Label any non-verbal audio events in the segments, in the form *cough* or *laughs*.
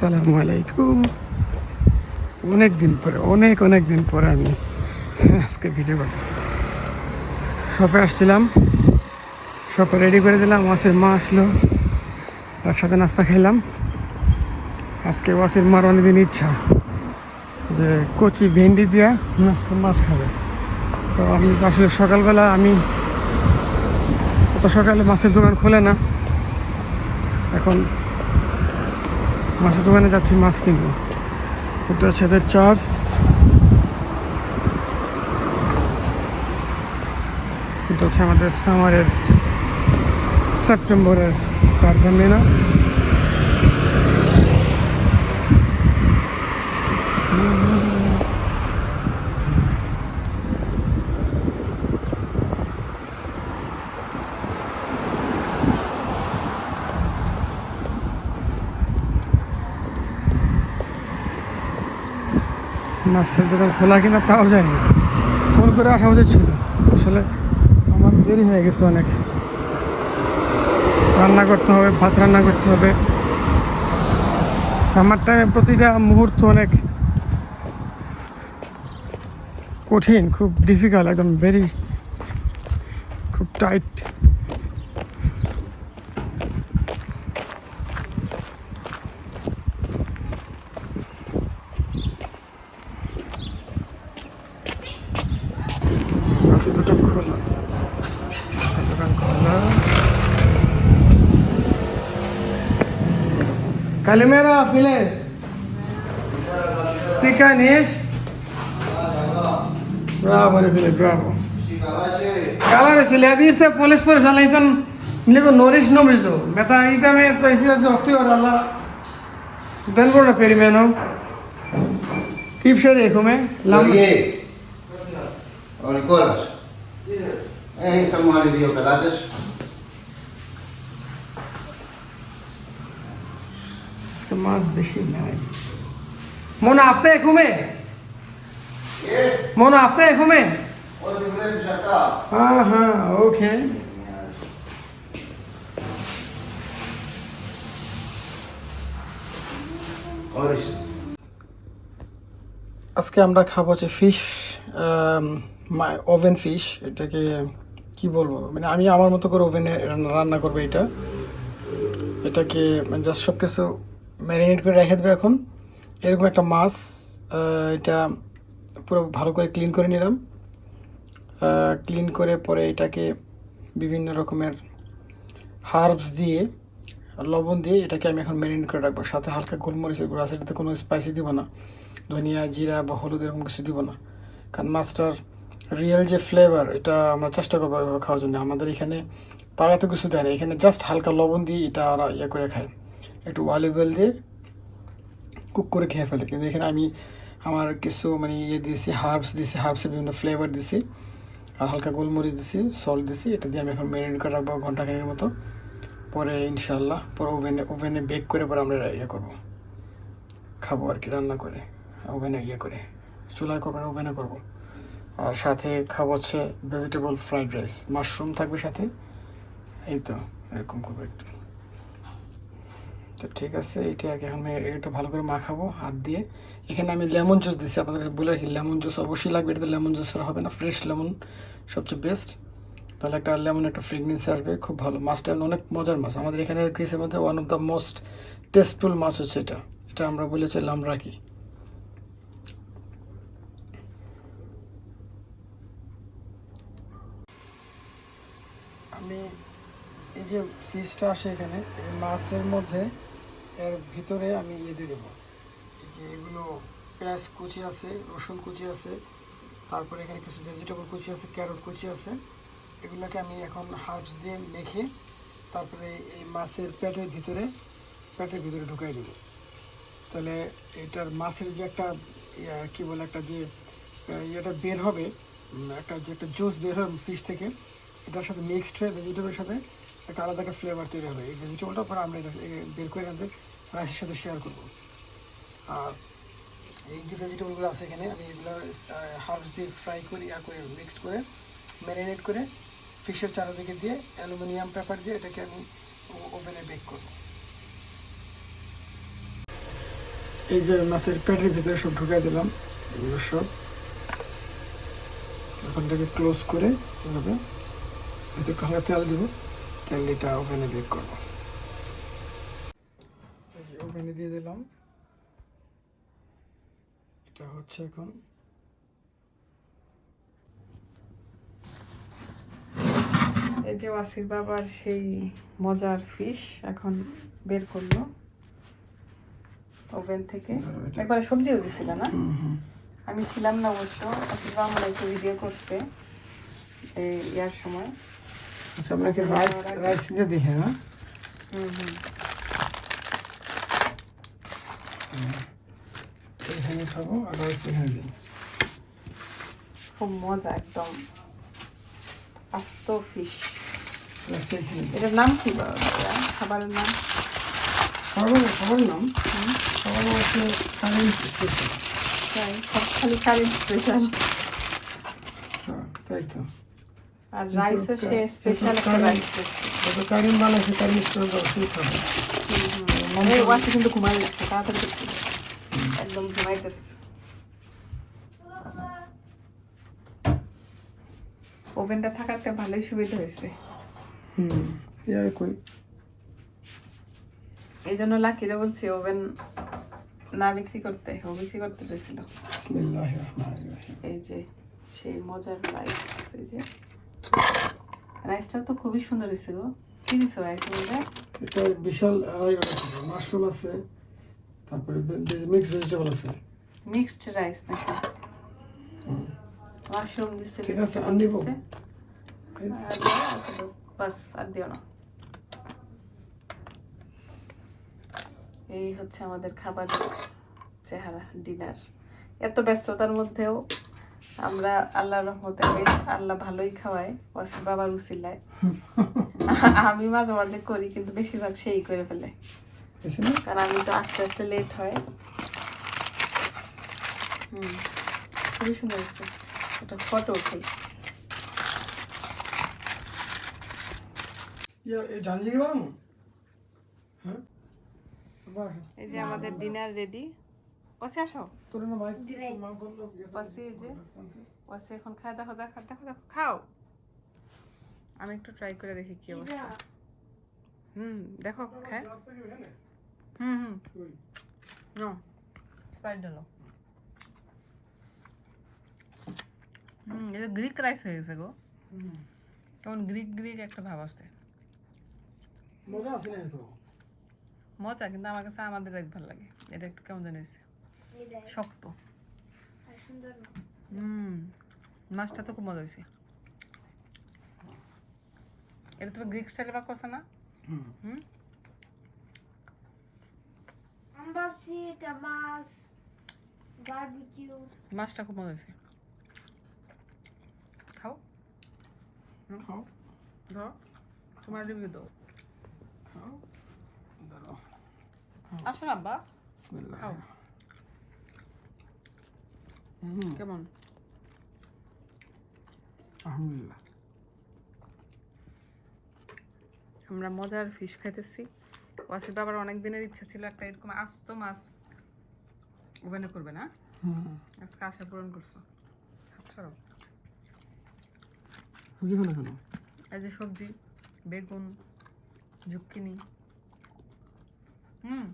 আসসালামু আলাইকুম। অনেক দিন পরে, অনেক অনেক দিন পরে আমি আজকে ভিডিও করতেছি শপে আসছিলাম, শপে রেডি করে দিলাম, ওয়াসির মা আসলো, একসাথে নাস্তা খেলাম আজকে ওয়াসির মার অনেকদিন ইচ্ছা যে কচি ভেন্ডি দিয়া আজকে মাছ খাবে। তো আমি আসলে সকালবেলা আমি, অত সকালে মাছের দোকান খোলে না। এখন মাছের দোকানে যাচ্ছি মাছ কিনবো। এটা হচ্ছে এদের চার্জ এটা হচ্ছে আমাদের সামারের সেপ্টেম্বরের কারখানা মাছের দোকান খোলা কিনা তাও জানি ফোন করে আসা উচিত ছিল। আসলে আমার দেরি হয়ে গেছে অনেক। রান্না করতে হবে, ভাত রান্না করতে হবে। সামার টাইমে প্রতিটা মুহূর্ত অনেক কঠিন, খুব ডিফিকাল্ট একদম ভেরি খুব টাইট দোকান খোলা মাছের দোকান খোলা Calimera, file. Re file, bravo. Calare file, abirte police force alaitan nigo nourish no mizo. Meta ita me to isi jo okti or alla. Dan bora peri meno. Tip share ekome lam Oye, Ei, então, olha ali, operadas. আজকে মাছ বেশি নাই। মনে আসতে ঘুমে মনে আসতে ঘুমে হ্যাঁ হ্যাঁ ওকে আজকে আমরা খাব হচ্ছে ফিশ ওভেন ফিশ এটাকে কি বলব? মানে আমি আমার মতো করে ওভেনে রান্না করব এটা। এটাকে মানে জাস্ট সব কিছু ম্যারিনেট করে রেখে দেবে এখন। এরকম একটা মাছ এটা পুরো ভালো করে ক্লিন করে নিলাম। ক্লিন করে পরে এটাকে বিভিন্ন রকমের হার্বস দিয়ে, লবণ দিয়ে এটাকে আমি এখন ম্যারিনেট করে রাখব। সাথে হালকা গোলমরিচের গুঁড়ো এটাতে কোনো স্পাইসি দিব না। ধনিয়া, জিরা বা হলুদ এরকম কিছু দিব না। কারণ মাছটার রিয়েল যে ফ্লেভার এটা আমরা চেষ্টা করব খাওয়ার জন্য। আমাদের এখানে তাও এত কিছু দেয় না। এখানে জাস্ট হালকা লবণ দিয়ে এটা ওরা ইয়ে করে খায়। একটু অলিভ অয়েল দিয়ে কুক করে খেয়ে ফেলে। কিন্তু এখানে আমি আমার কিছু মানে ইয়ে দিয়েছি হার্বস দিয়েছি হার্বসের বিভিন্ন ফ্লেভার দিয়েছি। আর হালকা গোলমরিচ দিয়েছি সল্ট দিয়েছি। এটা দিয়ে আমি এখন ম্যারিনেট করে রাখব ঘন্টাখানেক মতো। পরে ইনশাল্লাহ পরে ওভেনে ওভেনে বেক করে পরে আমরা ইয়ে করব। খাব আর কি, রান্না করে। ওভেনে ইয়ে করে। চুলায় করব ওভেনে করব। আর সাথে খাব হচ্ছে ভেজিটেবল ফ্রাইড রাইস মাশরুম থাকবে সাথে। এই তো, এরকম করব একটু। তো ঠিক আছে এটা আর কি, এখন এটা ভালো করে মাখাবো হাত দিয়ে। এখানে আমি লেমন জুস দিচ্ছি আপনাদের বলে রাখি লেমন জুস অবশ্যই লাগবে, এটাতে লেমন জুস হবে না ফ্রেশ লেমন সবচেয়ে বেস্ট তাহলে একটা লেমন একটা ফ্রেগনেন্সি আসবে, খুব ভালো। মাছটা অনেক মজার মাছ। আমাদের এখানে গ্রিসের মধ্যে one of the most tasteful মাছ হচ্ছে এটা। এটা আমরা বলেছি লামরাকি। আমি এই যে ফিশটা আসে এখানে, এই মাছের মধ্যে এর ভিতরে আমি ইয়ে দিয়ে দেবো। যে এগুলো পেঁয়াজ কুচি আছে, রসুন কুচি আছে, তারপরে এখানে কিছু ভেজিটেবল কুচি আছে ক্যারট কুচি আছে। এগুলোকে আমি এখন হার্বস দিয়ে মেখে তারপরে এই মাছের পেটের ভিতরে পেটের ভিতরে ঢুকাই দেবো। তাহলে এটার মাছের যে একটা কি বলে একটা যে ইয়েটা বের হবে একটা যে একটা জুস বের হবে ফিশ থেকে এটার সাথে মিক্সড হয়ে ভেজিটেবলের সাথে একটা আলাদা একটা ফ্লেভার তৈরি হবে। এই ভেজিটেবলটা পরে আমরা এটা বের করে আমাদের রাইসের সাথে শেয়ার করব। আর এই যে ভেজিটেবলগুলো আছে এখানে, আমি এগুলো হার্বস দিয়ে ফ্রাই করে, ইয়া করে মিক্সড করে ম্যারিনেট করে ফিশের চারিদিকে দিয়ে অ্যালুমিনিয়াম পেপার দিয়ে এটাকে আমি ওভেনে বেক করব। এই যে মাছের পেটের ভিতরে সব ঢুকাই দিলাম, এগুলো সব। ওখানটাকে ক্লোজ করে এভাবে একটু হালকা তেল দিব তেল এটা ওভেনে বেক করব। ওভেনে দিয়ে দিলাম। এটা হচ্ছে এখন এই যে ওয়াসির বাবার সেই মজার ফিশ এখন বের করল ওভেন থেকে। একবারে সবজিও দিছিল না? আমি ছিলাম না অবশ্য ওয়াসির বাবা আমার একটু ভিডিও করছে এই ইয়ার সময়। আচ্ছা আপনাকে রাইস রাইস দিয়ে হুম হুম এখানে খাব আর রাইস এখানে দিই। খুব মজা একদম। আস্ত ফিশ এটার নাম কি খাবারের নাম? খাবার খাবার নাম? খাবার হচ্ছে কারেন্ট স্পেশাল তাই সব খালি কারেন্ট স্পেশাল হ্যাঁ তাই তো। আর রাইসও সে স্পেশাল একটা রাইস যত কারিম বানাইছে কারিম স্পেশাল অবশ্যই খাবে এই ওয়াসি কিন্তু ঘুমাই যাচ্ছে তাড়াতাড়ি একদম ঘুমাইতেছে। ওভেনটা থাকাতে ভালোই সুবিধা হয়েছে। হুম কই। এই জন্য লাকিরে বলছি ওভেন না বিক্রি করতে। ও বিক্রি করতে চাইছিল। এই যে সেই মজার রাইস এই যে। রাইসটা তো খুবই সুন্দর হয়েছে গো। কি দিছো মধ্যে? এটা বিশাল আড়াই মাশরুম আছে। তারপরে মিক্স ভেজিটেবল আছে। মিক্সড রাইস নাকি? মাশরুম দিচ্ছে ঠিক আছে, আর নিবো? বাস আর দিও না। এই হচ্ছে আমাদের খাবারের চেহারা ডিনার এত ব্যস্ততার মধ্যেও আমরা আল্লাহর রহমতে বেশ আল্লাহ ভালোই খাওয়ায় ওয়াসির বাবার উসিলায়। *laughs* আমি মাঝে মাঝে করি কিন্তু বেশিরভাগ সেই করে ফেলে। কারণ আমি তো আস্তে আস্তে লেট হয়। হুম খুবই সুন্দর এটা ফটো উঠে। হ্যাঁ? এই যে আমাদের ডিনার রেডি ওসে আসো। ওসে এখন খায় দেখো দেখো দেখো দেখো খাও। আমি একটু ট্রাই করে দেখি কি অবস্থা। হুম দেখো খায়। হুম হুম। নো। স্প্রাইট ডালো হুম এটা গ্রিক রাইস হয়ে গেছে গো। কেমন গ্রিক গ্রিক একটা ভাব আছে। মজা আছে মজা কিন্তু আমার কাছে আমাদের রাইস ভালো লাগে। এটা একটু কেমন জানি হয়েছে। শক্ত। হুম মাছটা তো খুব মজা হয়েছে এটা তুমি গ্রিক স্টাইলে বা করছ না? হুম। barbecue. মাছটা খুব মজা হয়েছে খাও। খাও। ধরো তোমার রিভিউ দাও। খাও। আসো আব্বা। খাও। কেমন আলহামদুলিল্লাহ আমরা মজার ফিশ খাইতেছি। ওয়াসির বাবার অনেক দিনের ইচ্ছা ছিল একটা এরকম আস্ত মাছ ওভেনে করবে না? আজকে আশা পূরণ করছ। ছাড়ো কেন? এই যে সবজি বেগুন ঝুক্কিনি হুম।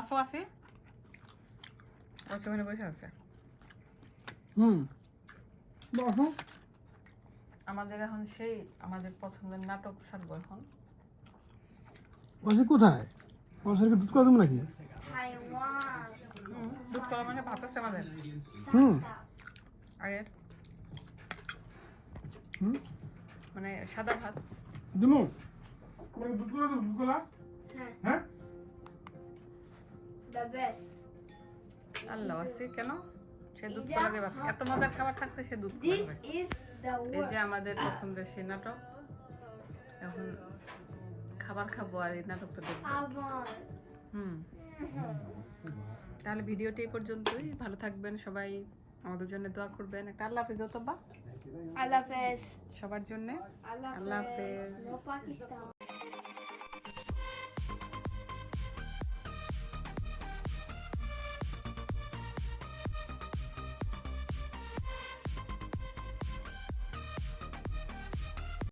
আসো আসি। ওখানে বসে আছে। হুম। বাহু আমাদের এখন সেই আমাদের পছন্দের নাটক ছাড়বো এখন। বসে কোথায়? বসেরকে দুধ করে দেবো নাকি? দুধ কলা মানে ভাত আছে আমাদের। হুম। আগের। হুম। মানে সাদা ভাত। দিমু দুধ করে দেবো দুধ কলা? হ্যাঁ। The best. আল্লাহ আছে কেন? সে দুধ কলা দেবা। এত মজার খাবার থাকতে সে দুধ কলা এই যে আমাদের পছন্দের সেই নাটক। এখন খাবার খাব আর এই নাটকটা দেখব। হুম। তাহলে ভিডিওটি এই পর্যন্তই। ভালো থাকবেন সবাই। আমাদের জন্য দোয়া করবেন। একটা আল্লাহ হাফিজ তো বা Allah Hafiz. সবার জন্য. Hafiz. No Pakistan.